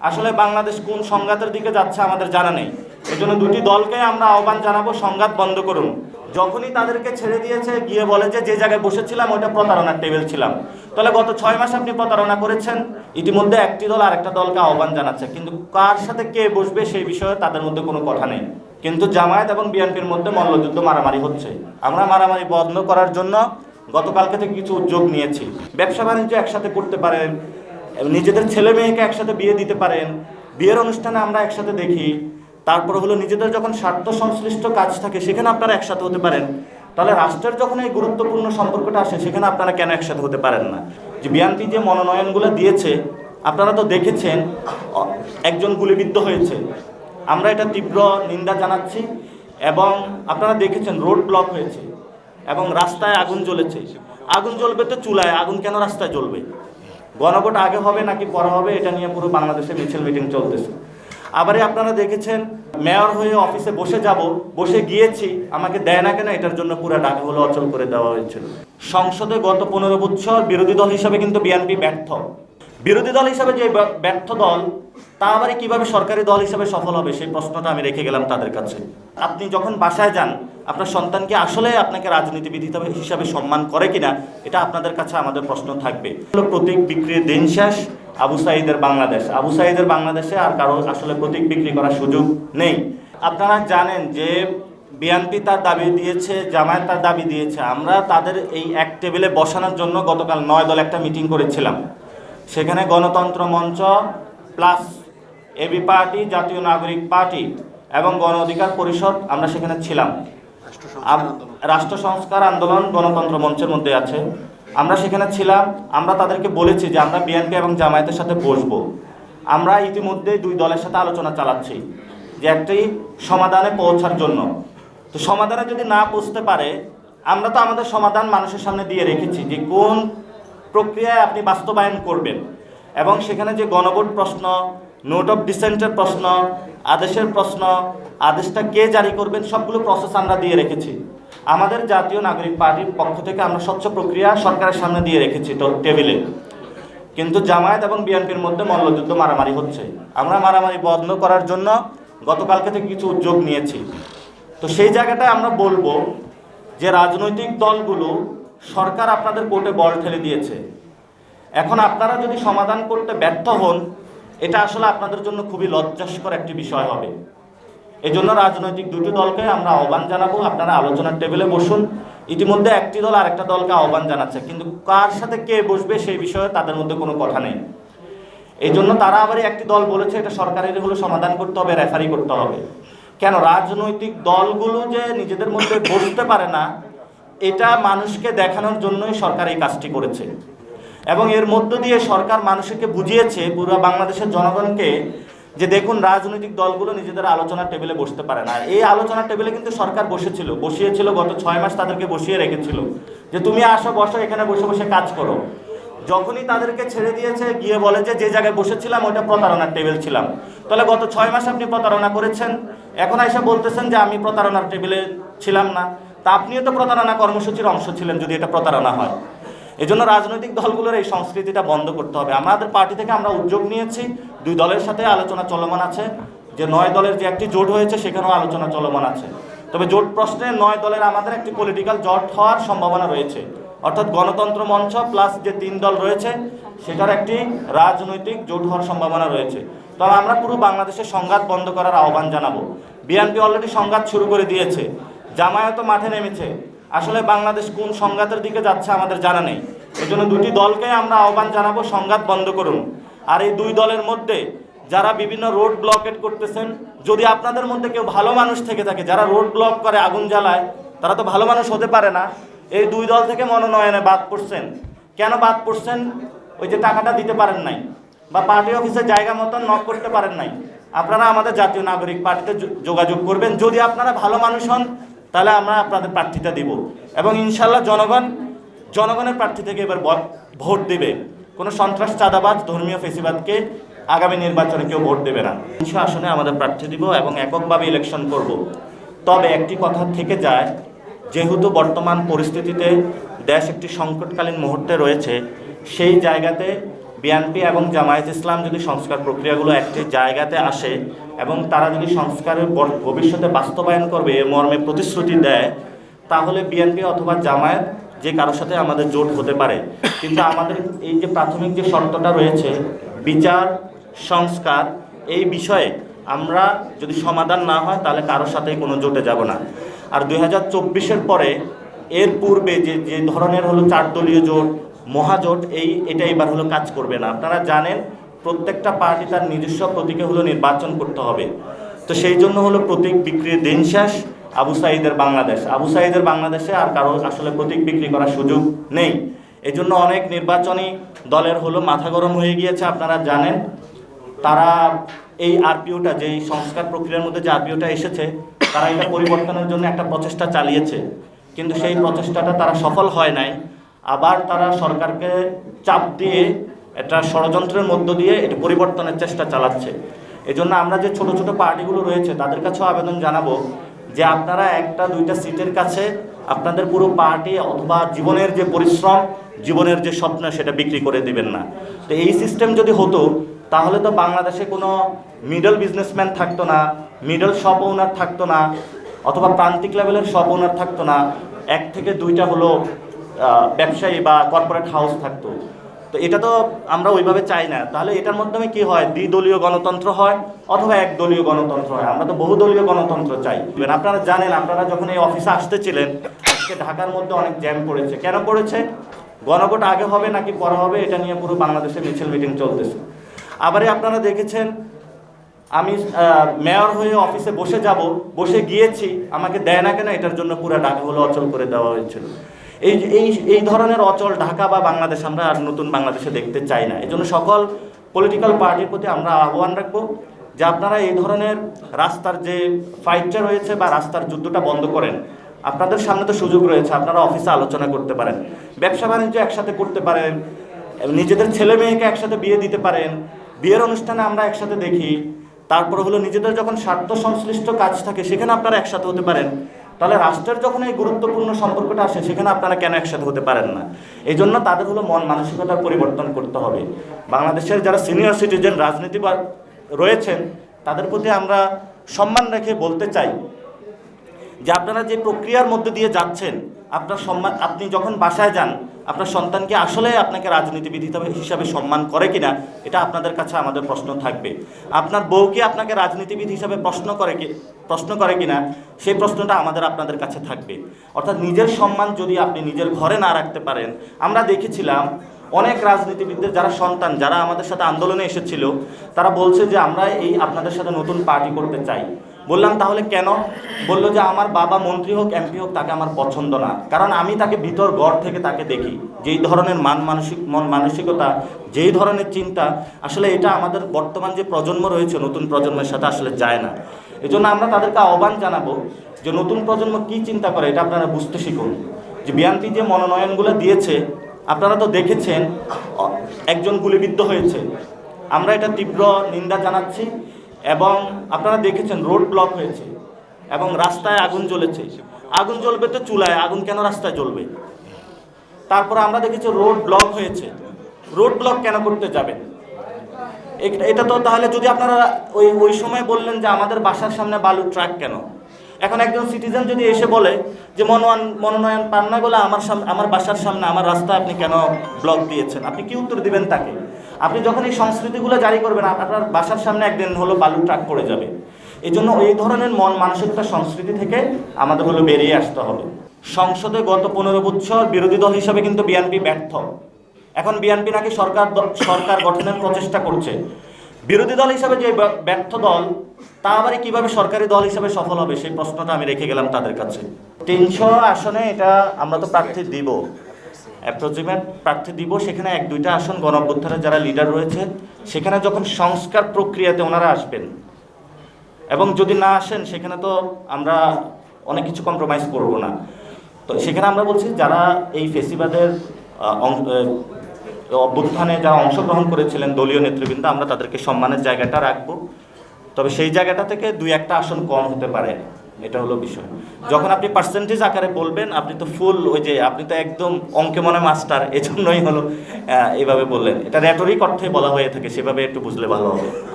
আসলে বাংলাদেশ কোন সংঘাতের দিকে যাচ্ছে আমাদের জানা নেই। এজন্য দুটি দলকে আমরা আহ্বান জানাব, সংঘাত বন্ধ করুন। যখনই তাদেরকে ছেড়ে দিয়েছে, গিয়ে বলে যে যে জায়গায় বসেছিলাম, ওইটা প্রতারণার টেবিল ছিলাম। তাহলে গত ছয় মাস আপনি প্রতারণা করেছেন, ইতিমধ্যে একটি দল আরেকটা দলকে আহ্বান জানাচ্ছে। কিন্তু কার সাথে কে বসবে সেই বিষয়ে তাদের মধ্যে কোনো কথা নেই। কিন্তু জামায়াত এবং বিএনপির মধ্যে মল্লযুদ্ধ মারামারি হচ্ছে। আমরা মারামারি বন্ধ করার জন্য গতকালকে থেকে কিছু উদ্যোগ নিয়েছি। ব্যবসা বাণিজ্য একসাথে করতে পারেন নিজেদের ছেলে মেয়েকে একসাথে বিয়ে দিতে পারেন। বিয়ের অনুষ্ঠানে আমরা একসাথে দেখি। তারপর হলো নিজেদের যখন স্বার্থ সংশ্লিষ্ট কাজ থাকে, সেখানে আপনারা একসাথে হতে পারেন। তাহলে রাষ্ট্রের যখন এই গুরুত্বপূর্ণ সম্পর্কটা আসে, সেখানে আপনারা কেন একসাথে হতে পারেন না? যে বিএনপি যে মনোনয়নগুলো দিয়েছে, আপনারা তো দেখেছেন একজন গুলিবিদ্ধ হয়েছে। আমরা এটা তীব্র নিন্দা জানাচ্ছি এবং আপনারা দেখেছেন রোড ব্লক হয়েছে এবং রাস্তায় আগুন জ্বলেছে। আগুন জ্বলবে তো চুলায়, আগুন কেন রাস্তায় জ্বলবে? গণভোট আগে হবে নাকি পরে হবে, এটা নিয়ে পুরো বাংলাদেশে মিছিল মিটিং চলতেছে। আবারই আপনারা দেখেছেন, মেয়র হয়ে অফিসে বসে যাব, বসে গিয়েছি, আমাকে দেয় না কেন, এটার জন্য পুরো ডাকা হলো অচল করে দেওয়া হয়েছিল। সংসদে গত পনেরো বছর বিরোধী দল হিসাবে কিন্তু বিএনপি ব্যর্থ। বিরোধী দল হিসাবে যে ব্যর্থ দল, তা আবার কীভাবে সরকারি দল হিসাবে সফল হবে, সেই প্রশ্নটা আমি রেখে গেলাম তাদের কাছে। আপনি যখন বাসায় যান আপনার সন্তানকে আসলে আপনাকে রাজনীতিবিদ হিসাবে সম্মান করে কিনা, এটা আপনাদের কাছে আমাদের প্রশ্ন থাকবে। প্রতীক বিক্রির দিন শেষ, আবু সাইদের বাংলাদেশ। আবু সাইদের বাংলাদেশে আর কারও আসলে প্রতীক বিক্রি করার সুযোগ নেই। আপনারা জানেন যে বিএনপি তার দাবি দিয়েছে, জামায়াত তার দাবি দিয়েছে। আমরা তাদের এই এক টেবিলে বসানোর জন্য গতকাল নয় দল একটা মিটিং করেছিলাম। সেখানে গণতন্ত্র মঞ্চ প্লাস এবি পার্টি, জাতীয় নাগরিক পার্টি এবং গণ অধিকার পরিষদ আমরা সেখানে ছিলাম। রাষ্ট্র সংস্কার আন্দোলন গণতন্ত্র মঞ্চের মধ্যে আছে। আমরা সেখানে ছিলাম আমরা তাদেরকে বলেছি যে আমরা বিএনপি এবং জামায়াতের সাথে বসবো। আমরা ইতিমধ্যে দুই দলের সাথে আলোচনা চালাচ্ছি যে একটি সমাধানে পৌঁছার জন্য। তো সমাধানে যদি না পৌঁছতে পারে আমরা তো আমাদের সমাধান মানুষের সামনে দিয়ে রেখেছি যে কোন প্রক্রিয়ায় আপনি বাস্তবায়ন করবেন। এবং সেখানে যে গণভোট প্রশ্ন নোট অফ ডিসেন্টের প্রশ্ন, আদেশের প্রশ্ন, আদেশটা কে জারি করবেন, সবগুলো প্রসেস আমরা দিয়ে রেখেছি। আমাদের জাতীয় নাগরিক পার্টির পক্ষ থেকে আমরা স্বচ্ছ প্রক্রিয়া সরকারের সামনে দিয়ে রেখেছি টেবিলে। কিন্তু জামায়াত এবং বিএনপির মধ্যে মল্লযুদ্ধ মারামারি হচ্ছে। আমরা মারামারি বন্ধ করার জন্য গতকালকে থেকে কিছু উদ্যোগ নিয়েছি। তো সেই জায়গাটায় আমরা বলব যে রাজনৈতিক দলগুলো সরকার আপনাদের কোর্টে বল ঠেলে দিয়েছে। এখন আপনারা যদি সমাধান করতে ব্যর্থ হন এটা আসলে আপনাদের জন্য খুবই লজ্জাস্কর একটি বিষয় হবে। এই জন্য রাজনৈতিক দুটি দলকে আমরা আহ্বান জানাব। আপনারা আলোচনার টেবিলে বসুন। ইতিমধ্যে একটি দল আরেকটা দলকে আহ্বান জানাচ্ছে। কিন্তু কার সাথে কে বসবে সেই বিষয়ে তাদের মধ্যে কোনো কথা নেই। এই জন্য তারা আবার একটি দল বলেছে, এটা সরকারের হলো সমাধান করতে হবে রেফারি করতে হবে। কেন? রাজনৈতিক দলগুলো যে নিজেদের মধ্যে বসতে পারে না, এটা মানুষকে দেখানোর জন্যই সরকার এই কাজটি করেছে। এবং এর মধ্য দিয়ে সরকার মানুষকে বুঝিয়েছে, পুরো বাংলাদেশের জনগণকে, যে দেখুন, রাজনৈতিক দলগুলো নিজেদের আলোচনার টেবিলে বসতে পারে না। এই আলোচনার টেবিলে কিন্তু সরকার বসেছিল। বসিয়েছিল গত ছয় মাস তাদেরকে বসিয়ে রেখেছিল। যে তুমি আসো, বসো, এখানে বসে বসে কাজ করো। যখনই তাদেরকে ছেড়ে দিয়েছে, গিয়ে বলে যে যে জায়গায় বসেছিলাম, ওইটা প্রতারণার টেবিল ছিলাম। তাহলে গত ছয় মাস আপনি প্রতারণা করেছেন। এখন এসে বলতেছেন যে আমি প্রতারণার টেবিলে ছিলাম না। তা আপনিও তো প্রতারণা কর্মসূচির অংশ ছিলেন যদি এটা প্রতারণা হয়। এজন্য রাজনৈতিক দলগুলোর এই সংস্কৃতিটা বন্ধ করতে হবে। আমাদের পার্টি থেকে আমরা উদ্যোগ নিয়েছি। দুই দলের সাথে আলোচনা চলমান আছে। যে নয় দলের যে একটি জোট হয়েছে, সেখানেও আলোচনা চলমান আছে। তবে জোট প্রশ্নে নয় দলের আমাদের একটি পলিটিক্যাল জোট হওয়ার সম্ভাবনা রয়েছে। অর্থাৎ গণতন্ত্র মঞ্চ প্লাস যে তিন দল রয়েছে, সেটার একটি রাজনৈতিক জোট হওয়ার সম্ভাবনা রয়েছে। তবে আমরা পুরো বাংলাদেশের সংঘাত বন্ধ করার আহ্বান জানাব। বিএনপি অলরেডি সংঘাত শুরু করে দিয়েছে। জামায়াতও মাঠে নেমেছে। আসলে বাংলাদেশ কোন সংঘাতের দিকে যাচ্ছে আমাদের জানা নেই। এই জন্য দুটি দলকে আমরা আহ্বান জানাব, সংঘাত বন্ধ করুন। আর এই দুই দলের মধ্যে যারা বিভিন্ন রোড ব্লকেট করতেছেন, যদি আপনাদের মধ্যে কেউ ভালো মানুষ থেকে থাকে, যারা রোড ব্লক করে আগুন জ্বালায়, তারা তো ভালো মানুষ হতে পারে না। এই দুই দল থেকে মনোনয়নে বাদ পড়ছেন। কেন বাদ পড়ছেন? ওই যে টাকাটা দিতে পারেন নাই বা পার্টি অফিসে জায়গা মতন নক করতে পারেন নাই। আপনারা আমাদের জাতীয় নাগরিক পার্টিতে যোগাযোগ করবেন। যদি আপনারা ভালো মানুষ হন তাহলে আমরা আপনাদের প্রার্থীটা দিব। এবং ইনশাল্লাহ জনগণ, জনগণের প্রার্থী থেকে এবার ভোট দেবে। কোনো সন্ত্রাস, চাঁদাবাজ, ধর্মীয় ফেসিবাদকে আগামী নির্বাচনে কেউ ভোট দেবে না। তিনশো আসনে আমাদের প্রার্থী দিব এবং এককভাবে ইলেকশন করব। তবে একটি কথা থেকে যায়, যেহেতু বর্তমান পরিস্থিতিতে দেশ একটি সংকটকালীন মুহূর্তে রয়েছে, সেই জায়গাতে বিএনপি এবং জামায়াত ইসলাম যদি সংস্কার প্রক্রিয়াগুলো একটি জায়গাতে আসে এবং তারা যদি সংস্কারের ভবিষ্যতে বাস্তবায়ন করবে মর্মে প্রতিশ্রুতি দেয়, তাহলে বিএনপি অথবা জামায়াত যে কারোর সাথে আমাদের জোট হতে পারে। কিন্তু আমাদের এই যে প্রাথমিক যে শর্তটা রয়েছে, বিচার, সংস্কার, এই বিষয়ে আমরা যদি সমাধান না হয়, তাহলে কারোর সাথেই কোনো জোটে যাব না। আর দুই হাজার পরে, এর পূর্বে যে যে ধরনের হলো চার দলীয় জোট মহাজোট, এই, এটা এবার হলো কাজ করবে না। আপনারা জানেন, প্রত্যেকটা পার্টি তার নিজস্ব প্রতীকে হলো নির্বাচন করতে হবে। তো সেই জন্য হলো প্রতীক বিক্রির দিন শেষ, আবু সাইদের বাংলাদেশ। আবু সাইদের বাংলাদেশে আর কারও আসলে প্রতীক বিক্রি করার সুযোগ নেই। এই জন্য অনেক নির্বাচনী দলের হলো মাথা গরম হয়ে গিয়েছে, আপনারা জানেন। তারা এই আরপিওটা যে সংস্কার প্রক্রিয়ার মধ্যে যে আরপিওটা এসেছে, তারা এটা পরিবর্তনের জন্য একটা প্রচেষ্টা চালিয়েছে। কিন্তু সেই প্রচেষ্টাটা তারা সফল হয় নাই। আবার তারা সরকারকে চাপ দিয়ে একটা ষড়যন্ত্রের মধ্য দিয়ে এটা পরিবর্তনের চেষ্টা চালাচ্ছে। এজন্য আমরা যে ছোট ছোট পার্টিগুলো রয়েছে, তাদের কাছেও আবেদন জানাব যে আপনারা একটা দুইটা সিটের কাছে আপনাদের পুরো পার্টি অথবা জীবনের যে পরিশ্রম, জীবনের যে স্বপ্ন সেটা বিক্রি করে দিবেন না। তো এই সিস্টেম যদি হতো, তাহলে তো বাংলাদেশে কোনো মিডল বিজনেসম্যান থাকতো না, মিডল শপ ওনার থাকতো না, অথবা প্রান্তিক লেভেলের শপ ওনার থাকতো না। এক থেকে দুইটা হলো ব্যবসায়ী বা কর্পোরেট হাউস থাকতো। তো এটা তো আমরা ওইভাবে চাই না। তাহলে এটার মাধ্যমে কি হয়? দ্বিদলীয় গণতন্ত্র হয় অথবা একদলীয় গণতন্ত্র হয়? আমরা তো বহুদলীয় গণতন্ত্র চাই। আপনারা জানেন, আপনারা যখন এই অফিসে আসতেছিলেন, আজকে ঢাকার মধ্যে অনেক জ্যাম পড়েছে। কেন পড়েছে? গণভোট আগে হবে নাকি পরে হবে, এটা নিয়ে পুরো বাংলাদেশে মিছিল মিটিং চলতেছে। আবারই আপনারা দেখেছেন, আমি মেয়র হয়ে অফিসে বসে যাব, বসে গিয়েছি, আমাকে দেয় না কেন, এটার জন্য পুরো হলো অচল করে দেওয়া হয়েছিল। এই এই এই ধরনের অচল ঢাকা বা বাংলাদেশ আমরা আর নতুন বাংলাদেশে দেখতে চাই না। এই জন্য সকল পলিটিক্যাল পার্টির প্রতি আমরা আহ্বান রাখব যে আপনারা এই ধরনের রাস্তার যে ফাইটটা রয়েছে বা রাস্তার যুদ্ধটা বন্ধ করেন। আপনাদের সামনে তো সুযোগ রয়েছে, আপনারা অফিসে আলোচনা করতে পারেন। ব্যবসা বাণিজ্য একসাথে করতে পারেন, নিজেদের ছেলে মেয়েকে একসাথে বিয়ে দিতে পারেন। বিয়ের অনুষ্ঠানে আমরা একসাথে দেখি, তারপরে হলো নিজেদের যখন স্বার্থ সংশ্লিষ্ট কাজ থাকে, সেখানে আপনারা একসাথে হতে পারেন। তাহলে রাষ্ট্রের যখন এই গুরুত্বপূর্ণ সম্পর্কটা আসে, সেখানে আপনারা কেন একসাথে হতে পারেন না? এই জন্য তাদের হলো মন মানসিকতার পরিবর্তন করতে হবে। বাংলাদেশের যারা সিনিয়র সিটিজেন রাজনীতি রয়েছেন, তাদের প্রতি আমরা সম্মান রেখে বলতে চাই যে আপনারা যে প্রক্রিয়ার মধ্যে দিয়ে যাচ্ছেন, আপনার সম্মান, আপনি যখন বাসায় যান আপনার সন্তানকে আসলে আপনাকে রাজনীতিবিদ হিসাবে সম্মান করে কিনা, এটা আপনাদের কাছে আমাদের প্রশ্ন থাকবে। আপনার বউকে আপনাকে রাজনীতিবিদ হিসাবে প্রশ্ন করে কি প্রশ্ন করে কিনা সেই প্রশ্নটা আমাদের আপনাদের কাছে থাকবে। অর্থাৎ নিজের সম্মান যদি আপনি নিজের ঘরে না রাখতে পারেন, আমরা দেখেছিলাম অনেক রাজনীতিবিদদের, যারা সন্তান, যারা আমাদের সাথে আন্দোলনে এসেছিল, তারা বলছে যে, আমরা এই আপনাদের সাথে নতুন পার্টি করতে চাই। বললাম, তাহলে কেন? বলল যে, আমার বাবা মন্ত্রী হোক, এমপি হোক, তাকে আমার পছন্দ না। কারণ আমি তাকে ভিতর গড় থেকে তাকে দেখি। যেই ধরনের মান মানসিক, মন মানসিকতা, যেই ধরনের চিন্তা, আসলে এটা আমাদের বর্তমান যে প্রজন্ম রয়েছে, নতুন প্রজন্মের সাথে আসলে যায় না। এজন্য আমরা তাদেরকে আহ্বান জানাব যে, নতুন প্রজন্ম কি চিন্তা করে, এটা আপনারা বুঝতে শিখুন। যে বিএনপি যে মনোনয়নগুলো দিয়েছে, আপনারা তো দেখেছেন একজন গুলিবিদ্ধ হয়েছে। আমরা এটা তীব্র নিন্দা জানাচ্ছি। এবং আপনারা দেখেছেন, রোড ব্লক হয়েছে এবং রাস্তায় আগুন জ্বলেছে। আগুন জ্বলবে তো চুলায়, আগুন কেন রাস্তায় জ্বলবে? তারপর আমরা দেখেছি, রোড ব্লক হয়েছে। রোড ব্লক কেন করতে যাবেন? এটা- তো তাহলে যদি আপনারা ওই ওই সময় বললেন যে আমাদের বাসার সামনে বালু ট্রাক কেন? এখন একজন সিটিজেন যদি এসে বলে যে মনোনয়ন মনোনয়ন পান না বলে আমার সামনে আমার বাসার সামনে, আমার রাস্তা আপনি কেন ব্লক দিয়েছেন? আপনি কি উত্তর দিবেন তাকে? আপনি যখন এই সংস্কৃতিগুলো জারি করবেন আপনার বাসার সামনে একদিন হলো বালু ট্রাক পড়ে যাবে। এই জন্য এই ধরনের মন মানসিকতা সংস্কৃতি থেকে আমাদের হলো বেরিয়ে আসতে হবে। সংসদে গত পনেরো বছর বিরোধী দল হিসাবে কিন্তু বিএনপি ব্যর্থ। এখন বিএনপি নাকি সরকার সরকার গঠনের প্রচেষ্টা করছে। বিরোধী দল হিসাবে যে ব্যর্থ দল, তা আবার কীভাবে সরকারি দল হিসাবে সফল হবে, সেই প্রশ্নটা আমি রেখে গেলাম তাদের কাছে। তিনশো আসনে এটা আমরা তো প্রার্থী দিব। অ্যাপ্রক্সিমেট প্রার্থী দিব সেখানে এক দুইটা আসন গণঅভ্যুত্থানের যারা লিডার রয়েছে, সেখানে যখন সংস্কার প্রক্রিয়াতে ওনারা আসবেন, এবং যদি না আসেন, সেখানে তো আমরা অনেক কিছু কম্প্রোমাইজ করব না। তো সেখানে আমরা বলছি, যারা এই ফেসিবাদের অভ্যুত্থানে যারা অংশগ্রহণ করেছিলেন দলীয় নেতৃবৃন্দ, আমরা তাদেরকে সম্মানের জায়গাটা রাখব। তবে সেই জায়গাটা থেকে দুই একটা আসন কম হতে পারে। এটা হলো বিষয়। যখন আপনি পার্সেন্টেজ আকারে বলবেন, আপনি তো ফুল ওই যে, আপনি তো একদম অঙ্কে মনে মাস্টার এজন্যই হলো এইভাবে বললেন। এটা রেটরিক অর্থে বলা হয়ে থাকে, সেভাবে একটু বুঝলে ভালো হবে।